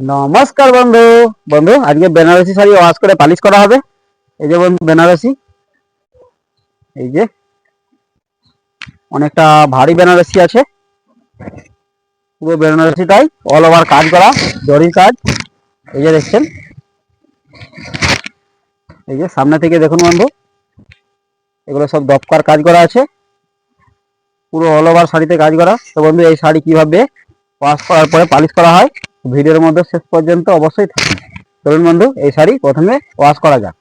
নমস্কার বন্ধু। বন্ধু, আজকে বেনারসি শাড়ি ওয়াশ করে পালিশ করা হবে। এই যে বন্ধু, বেনারসি। এই যে অনেকটা ভারী বেনারসি আছে। পুরো বেনারসিটাই অল ওভার কাজ করা জরির কাজ। এই যে দেখছেন। এই যে সামনে থেকে দেখুন বন্ধু, এগুলো সব দপকার কাজ করা আছে। পুরো অল ওভার শাড়িতে কাজ করা। তো বন্ধু, এই শাড়ি কীভাবে ওয়াশ করার পরে পালিশ করা হয়? ভিডিওর মধ্যে শেষ পর্যন্ত অবশ্যই থাকুন। চলুন বন্ধু, এই শাড়ি প্রথমে ওয়াশ করা যাক।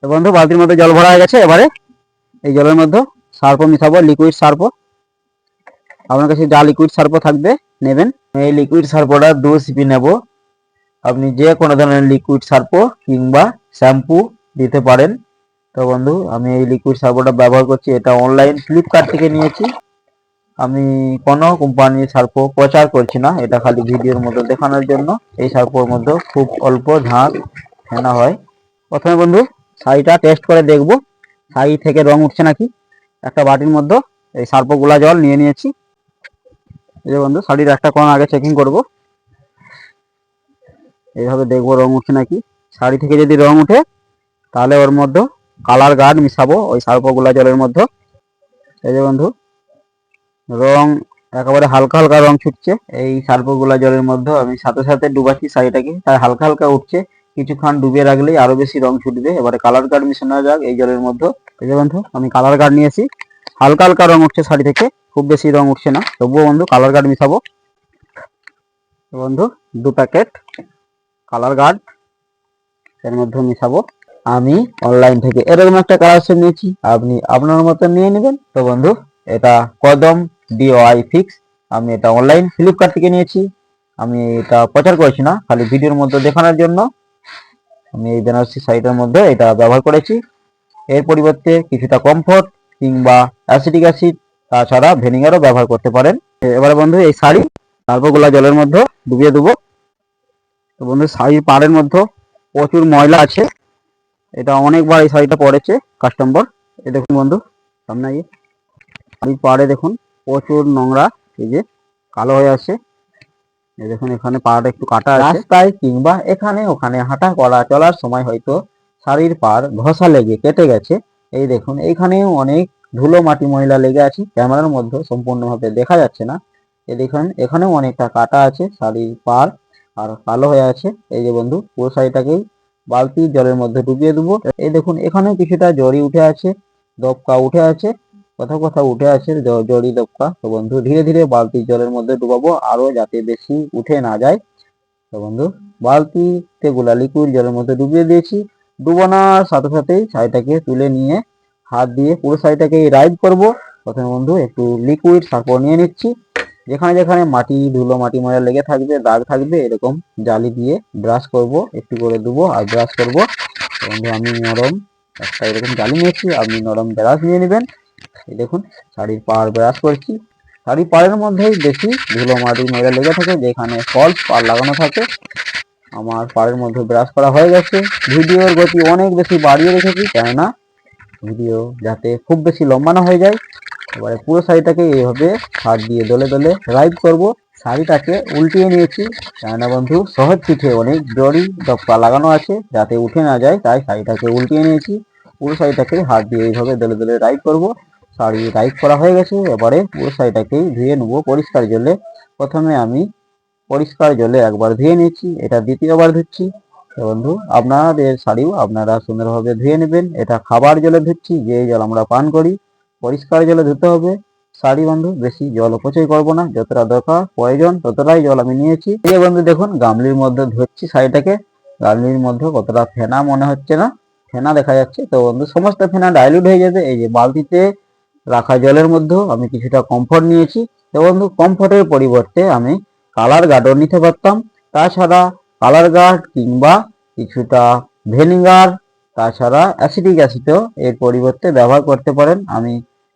তো বন্ধু, বালতির মধ্যে জল ভরা হয়ে গেছে, এবারে এই জলের মধ্যে সার্পো মিশাবো লিকুইড সার্পো আপনার কাছে যা লিকুইড সার্পো থাকবে, নেবেন। এই লিকুইড সার্পোটা দু সিপি নেব। আপনি যে কোনো ধরনের লিকুইড সার্পো কিংবা শ্যাম্পু দিতে পারেন। তো বন্ধু, আমি এই লিকুইড সার্পোটা ব্যবহার করছি, এটা অনলাইন ফ্লিপকার্ট থেকে নিয়েছি। আমি কোনো কোম্পানির সার্পো প্রচার করছি না, এটা খালি ভিডিওর মধ্যে দেখানোর জন্য। এই সার্পোর মধ্যে খুব অল্প ঝাঁক ফেনা হয়। প্রথমে বন্ধু, শাড়িটা টেস্ট করে দেখব। শাড়ি থেকে রং উঠছে নাকি? একটা বাটির মধ্যে এই সার্পো গুলা জল নিয়ে নিয়েছি। এই যে বন্ধু, শাড়ির একটা কোণ আগে চেকিং করব। এইভাবে দেখব রং উঠছে নাকি? শাড়ি থেকে যদি রং উঠে, তাহলে ওর মধ্যে কালার গার্ড মিশাবো ওই সার্পো গুলা জলের মধ্যে। এই যে বন্ধু রং একেবারে হালকা হালকা রং ছুটছে। এই সার্পগুলা জলের মধ্যে আমি সাথে সাথে ডুবাচ্ছি শাড়িটাকে। তাই হালকা হালকা উঠছে। কিছুক্ষণ ডুবিয়ে রাখলেই আরও বেশি রং ছুটবে। এবারে কালার কার্ড মিশানো যাক এই জলের মধ্যে যে বন্ধু, আমি কালার কার্ড নিয়েছি হালকা হালকা রং উঠছে শাড়ি থেকে। খুব বেশি রং উঠছে না। তবুও বন্ধু কালার কার্ড মিশাবো। বন্ধু, দু প্যাকেট কালার গার্ড এর মধ্যে মিশাবো। আমি অনলাইন থেকে এরকম একটা কালেকশন নিয়েছি। আপনি আপনার মতো নিয়ে নেবেন। তো বন্ধু, এটা কদম ডিওআই ফিক্স আমি এটা অনলাইন ফ্লিপকার্ট থেকে নিয়েছি। আমি এটা প্রচার করেছি না, খালি ভিডিওর মধ্যে দেখানোর জন্য। আমি এই বেনারসি শাড়িটার মধ্যে এটা ব্যবহার করেছি। এর পরিবর্তে কিছুটা কমফোর্ট কিংবা অ্যাসিটিক অ্যাসিড তাছাড়া ভিনিগারও ব্যবহার করতে পারেন। এবারে বন্ধু, এই শাড়ি সার্পগুলা জলের মধ্যে ডুবিয়ে দেবো। তো বন্ধু, শাড়ির পাড়ের মধ্যে প্রচুর ময়লা আছে। এটা অনেকবার এই শাড়িটা পরেছে কাস্টমার এই দেখুন বন্ধু, সামনে শাড়ির পাড়ে দেখুন। প্রচুর নোংরা, এই যে কালো হয়ে আছে। দেখুন, এখানে পাড়টা একটু কাটা রাস্তায় কিংবা এখানে ওখানে হাঁটা করা চলার সময় হয়তো শাড়ির পাড় ঘষা লেগে কেটে গেছে। এই দেখুন এইখানেও অনেক ধুলো মাটি ময়লা লেগে আছে। ক্যামেরার মধ্যে সম্পূর্ণভাবে দেখা যাচ্ছে না। এই দেখুন, এখানেও অনেকটা কাটা আছে শাড়ির পাড়, আর কালো হয়ে আছে। এই যে বন্ধু, পুরো শাড়িটাকেই বালতি জলের মধ্যে ডুবিয়ে দেবো। এই দেখুন, এখানেও কিছুটা জড়ি উঠে আছে দপকা উঠে আছে। কোথাও কোথাও উঠে জ- জড়ি দপকা তো বন্ধু, ধীরে ধীরে বালতির জলের মধ্যে ডুবাবো আরও যাতে বেশি উঠে না যায়। তো বন্ধু, বালতিতে গোলা লিকুইড জলের মধ্যে ডুবিয়ে দিয়েছি। ডুবানোর সাথে সাথেই শাড়িটাকে তুলে নিয়ে হাত দিয়ে পুরো শাড়িটাকে রাইড করব। প্রথমে বন্ধু, একটু লিকুইড সার্পো নিয়ে নিচ্ছি। যেখানে যেখানে মাটি, ধুলো, মাটি, ময়লা লেগে থাকবে, দাগ থাকবে, এরকম জালি দিয়ে ব্রাশ করব। একটু করে দেবো আর ব্রাশ করব। বন্ধু, আমি নরম একটা এরকম জালি নিয়েছি, আপনি নরম ব্রাশ নিয়ে নেবেন। এই দেখুন, শাড়ির পাড় ব্রাশ করছি। শাড়ির পাড়ের মধ্যেই বেশি ধুলো মাটি ময়লা লেগে থাকে, যেখানে ফলস পাড় লাগানো থাকে। আমার পাড়ের মধ্যে ব্রাশ করা হয়ে গেছে। ভিডিওর গতি অনেক বেশি বাড়িয়ে রেখেছি, কেননা ভিডিও যাতে খুব বেশি লম্বা না হয়ে যায়, এবারে পুরো শাড়িটাকে এইভাবে হাত দিয়ে দলে দলে রাইড করব। শাড়িটাকে উল্টিয়ে নিয়েছি, কেননা বন্ধু, সহজ পিঠে অনেক জড়ি দপ্পা লাগানো আছে, যাতে উঠে না যায়, তাই শাড়িটাকে উল্টিয়ে নিয়েছি। পুরো শাড়িটাকে হাত দিয়ে এইভাবে দলে দলে রাইড করব। শাড়ি রাইড করা হয়ে গেছে। এবারে পুরো শাড়িটাকেই ধুয়ে নেব পরিষ্কার জলে। প্রথমে আমি পরিষ্কার জলে একবার ধুয়ে নিয়েছি, এটা দ্বিতীয়বার ধুচ্ছি। বন্ধু, আপনাদের শাড়িও আপনারা সুন্দরভাবে ধুয়ে নেবেন। এটা খাবার জলে ধুচ্ছি, যে জল আমরা পান করি, পরিষ্কার জলে ধুতে হবে। শাড়ি বন্ধু, বেশি জল অপচয় করব না, যতটা দরকার, প্রয়োজন ততটাই জল আমি নিয়েছি। এই বন্ধু, দেখুন, গামলির মধ্যে ধুচ্ছি শাড়িটাকে। গামলির মধ্যে কতটা ফেনা মনে হচ্ছে না? ফেনা দেখা যাচ্ছে। তো বন্ধু, সমস্ত ফেনা ডাইলুট হয়ে যাবে। এই যে বালতিতে রাখা জলের মধ্যেও আমি কিছুটা কমফোর্ট নিয়েছি। এবং কমফোর্টের পরিবর্তে আমি কালার গার্ডও নিতে পারতাম। তাছাড়া কালার গার্ড কিংবা কিছুটা ভেনিগার তাছাড়া অ্যাসিডিক অ্যাসিডও এর পরিবর্তে ব্যবহার করতে পারেন। আমি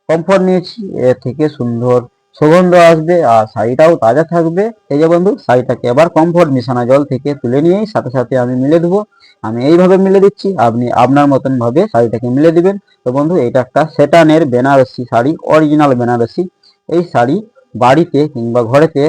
কমফোর্ট নিয়েছি। এর থেকে সুন্দর সুগন্ধ আসবে আর শাড়িটাও তাজা থাকবে। এই যে বন্ধু, শাড়িটাকে আবার কমফোর্ট মিশানো জল থেকে তুলে নিয়েই সাথে সাথে আমি মিলে দেবো। আমি এইভাবে মিলে দিচ্ছি, আপনি আপনার মতন ভাবে শাড়িটাকে মিলে দিবেন। তো বন্ধু, এটা একটা সেটানের বেনারসি শাড়ি অরিজিনাল বেনারসি। এই শাড়ি বাড়িতে কিংবা ঘরেতে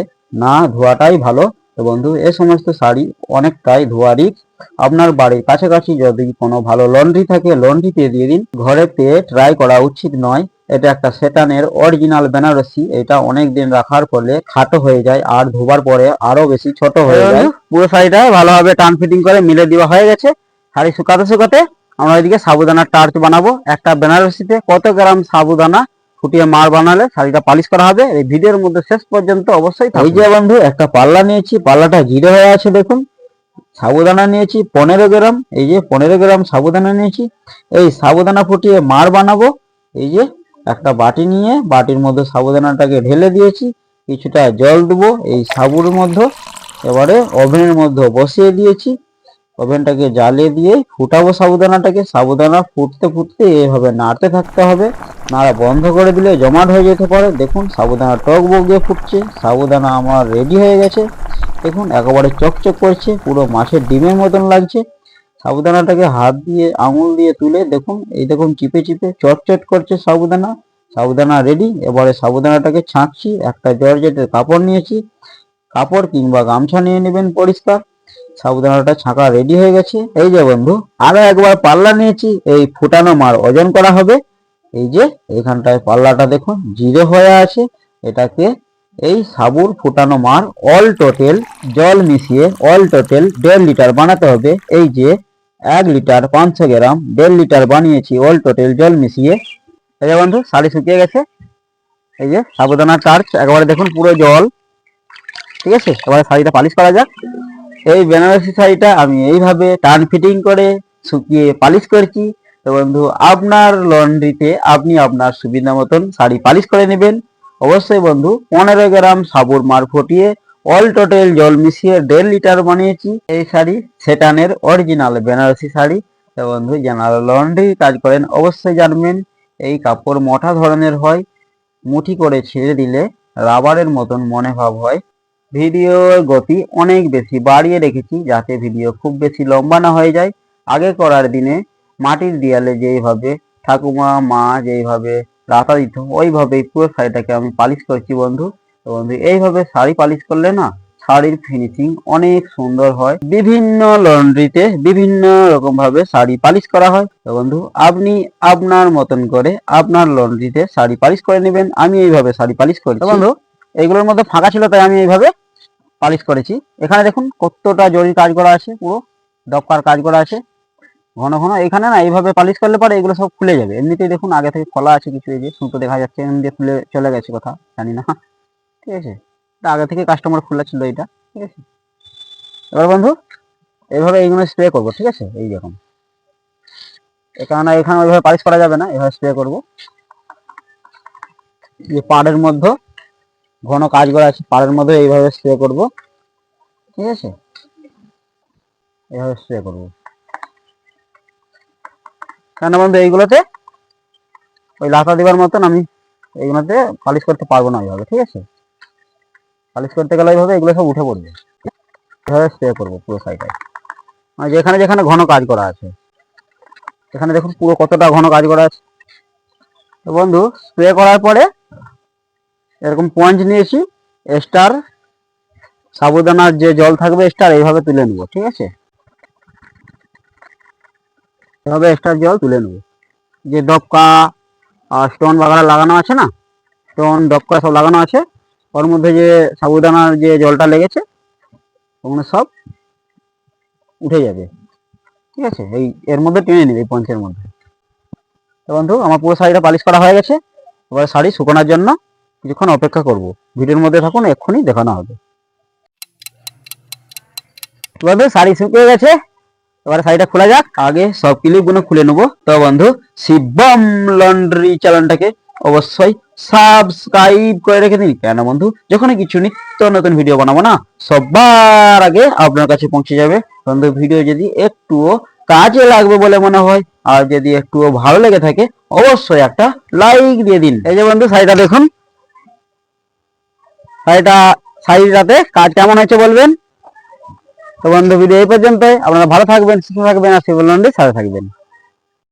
না ধোয়াটাই ভালো। তো বন্ধু, এ সমস্ত শাড়ি অনেকটাই ধোয়া রিস্ক আপনার বাড়ির কাছাকাছি যদি কোনো ভালো লন্ড্রি থাকে লন্ড্রিতে দিয়ে দিন। ঘরেতে ট্রাই করা উচিত নয়। এটা একটা সেটানের অরিজিনাল বেনারসি এটা অনেক দিন রাখার ফলে খাটো হয়ে যায় আর ধোবার পরে আরও বেশি ছোট হয়ে যায়। পুরো শাড়িটা ভালোভাবে টান ফিটিং করে মিলে দেওয়া হয়ে গেছে। শাড়ি শুকাতে শুকাতে আমরা এদিকে সাবুদানার টার্চ বানাবো। একটা বেনারসিতে কত গ্রাম সাবুদানা ফুটিয়ে মার বানালে শাড়িটা পালিশ করা হবে? এই ভিডিওর মধ্যে শেষ পর্যন্ত অবশ্যই এই যে বন্ধু একটা পাল্লা নিয়েছি পাল্লাটা জিরো হয়ে আছে দেখুন। সাবুদানা নিয়েছি পনেরো গ্রাম। এই যে পনেরো গ্রাম সাবুদানা নিয়েছি। এই সাবুদানা ফুটিয়ে মার বানাবো। এই যে একটা বাটি নিয়ে বাটির মধ্যে সাবুদানাটাকে ঢেলে দিয়েছি, কিছুটা জল দেবো এই সাবুর মধ্যে। এবারে ওভেনের মধ্যে বসিয়ে দিয়েছি, ওভেনটাকে জ্বালিয়ে দিয়ে ফুটাবো সাবুদানাটাকে সাবুদানা ফুটতে ফুটতে এইভাবে নাড়তে থাকতে হবে। নাড়া বন্ধ করে দিলে জমাট হয়ে যেতে পারে। দেখুন সাবুদানা টক বগিয়ে ফুটছে সাবুদানা আমার রেডি হয়ে গেছে। দেখুন, একেবারে চকচক করছে, পুরো মাছের ডিমের মতন লাগছে। সাবুদানাটাকে হাত দিয়ে, আঙুল দিয়ে তুলে দেখুন, এই দেখুন চিপে চিপে চটচট করছে সাবুদানা। সাবুদানা রেডি এবারে সাবুদানাটাকে ছাঁকছি, একটা জর্জেটের কাপড় নিয়েছি। কাপড় কিংবা গামছা নিয়ে নেবেন পরিষ্কার। সাবুদানাটা ছাঁকা রেডি হয়ে গেছে। এই যে বন্ধু, আরও একবার পাল্লা নিয়েছি, এই ফুটানো মার ওজন করা হবে। এই যে, এখানটায় পাল্লাটা দেখুন, জিরো হয়ে আছে। এটাকে এই সাবুর ফুটানো মার অল টোটেল জল মিশিয়ে অল টোটেল দেড় লিটার বানাতে হবে। এই যে এক লিটার পাঁচশো গ্রাম, দেড় লিটার বানিয়েছি অল টোটাল জল মিশিয়ে। এই যে বন্ধু শাড়ি শুকিয়ে গেছে। এই যে সাবুদানা চার্জ একবারে দেখুন পুরো জল। ঠিক আছে? এবারে শাড়িটা পালিশ করা যাক। এই বেনারসি শাড়িটা আমি এইভাবে টান ফিটিং করে শুকিয়ে পালিশ করেছি। তো বন্ধু, আপনার লন্ড্রিতে আপনি আপনার সুবিধা মতন শাড়ি পালিশ করে নেবেন। অবশ্যই বন্ধু, পনেরো গ্রাম সাবুর মার ফুটিয়ে অল টোটাল জল মিশিয়ে দেড় লিটার বানিয়েছি। এই শাড়ি সেটানের অরিজিনাল বেনারসি শাড়ি। তো বন্ধু যারা লন্ড্রি কাজ করেন, অবশ্যই জানবেন। এই কাপড় মোটা ধরনের হয়, মুঠি করে ছেড়ে দিলে রাবারের মতন মনে ভাব হয়। ভিডিওর গতি অনেক বেশি, বাড়িয়ে রেখেছি যাতে ভিডিও খুব বেশি লম্বা না হয়ে যায়। আগে করার দিনে মাটির দেয়ালে যেইভাবে ঠাকুমা, মা যেইভাবে রাতা দিত, ওইভাবেই পুরো শাড়িটাকে আমি পালিশ করছি বন্ধু। তো বন্ধু এইভাবে শাড়ি পালিশ করলে না শাড়ির ফিনিশিং অনেক সুন্দর হয়। বিভিন্ন লন্ড্রিতে বিভিন্ন রকম ভাবে শাড়ি পালিশ করা হয়। তো বন্ধু আপনি আপনার মতন করে আপনার লন্ড্রিতে শাড়ি পালিশ করে নেবেন। আমি এইভাবে শাড়ি পালিশ করি বন্ধু এইগুলোর মধ্যে ফাঁকা ছিল তাই আমি এইভাবে পালিশ করেছি। এখানে দেখুন কতটা জরি কাজ করা আছে পুরো দপকার কাজ করা আছে। ঘন ঘন এখানে না এইভাবে পালিশ করলে পরে এগুলো সব খুলে যাবে। এমনিতেই দেখুন আগে থেকে খোলা আছে কিছু এই যে সুতো দেখা যাচ্ছে এমনি খুলে চলে গেছে কথা জানি না। ঠিক আছে? এটা আগে থেকে কাস্টমার খোলা ছিল এটা, ঠিক আছে? এবার বন্ধু এইভাবে এইগুলো স্প্রে করব, ঠিক আছে? এই রকম এখানে এখানে ওইভাবে পালিশ করা যাবে না, এভাবে স্প্রে করব। যে পাড়ের মধ্যে, ঘন কাজ করা আছে, পাড়ের মধ্যে এইভাবে স্প্রে করব, ঠিক আছে? এইভাবে স্প্রে করব। কেন বন্ধু, এইগুলোতে ওই লাতা দেওয়ার মতন আমি এইগুলোতে পালিশ করতে পারব না এইভাবে ঠিক আছে? পালিশ করতে গেলে এইভাবে এগুলো সব উঠে পড়বে। এইভাবে স্প্রে করব পুরো সাইডে মানে যেখানে যেখানে ঘন কাজ করা আছে। এখানে দেখুন পুরো কতটা ঘন কাজ করা আছে। তো বন্ধু স্প্রে করার পরে এরকম পঞ্চ নিয়েছি স্টার সাবুদানার যে জল থাকবে স্টার এইভাবে তুলে নেব, ঠিক আছে? এভাবে স্টার জল তুলে নেব। যে ডবকা স্টোন বাগারা লাগানো আছে না? স্টোন ডবকা সব লাগানো আছে। ওর মধ্যে যে সাবুদানার যে জলটা লেগেছে, ওগুলো সব উঠে যাবে। ঠিক আছে? এই, এর মধ্যে টেনে নেবে পঞ্চের মধ্যে। তো বন্ধু, আমার পুরো শাড়িটা পালিশ করা হয়ে গেছে। এবার শাড়ি শুকানোর জন্য কিছুক্ষণ অপেক্ষা করব। ভিডিওর মধ্যে থাকুন, এক্ষুনি দেখানো হবে। বন্ধু, শাড়ি শুকিয়ে গেছে। এবার শাড়িটা খোলা যাক। আগে সব ক্লিপগুলো খুলে নেব। তো বন্ধু, শিবম লন্ড্রি চ্যানেলটাকে অবশ্যই সাবস্ক্রাইব করে রেখে দিন। কেন বন্ধু? যখনই কিছু নিত্য নতুন ভিডিও বানাবো না, সবার আগে আপনার কাছে পৌঁছে যাবে। বন্ধু ভিডিও যদি একটুও কাজে লাগবে বলে মনে হয়, আর যদি একটুও ভালো লেগে থাকে, অবশ্যই একটা লাইক দিয়ে দিন। এই যে বন্ধু, শাড়িটা দেখুন। শাড়িটা, শাড়িটাতে কাজ কেমন হয়েছে বলবেন? তো বন্ধু ভিডিও এই পর্যন্তই। আপনারা ভালো থাকবেন, সুস্থ থাকবেন, আর শিবলন্ডি সাথে থাকবেন।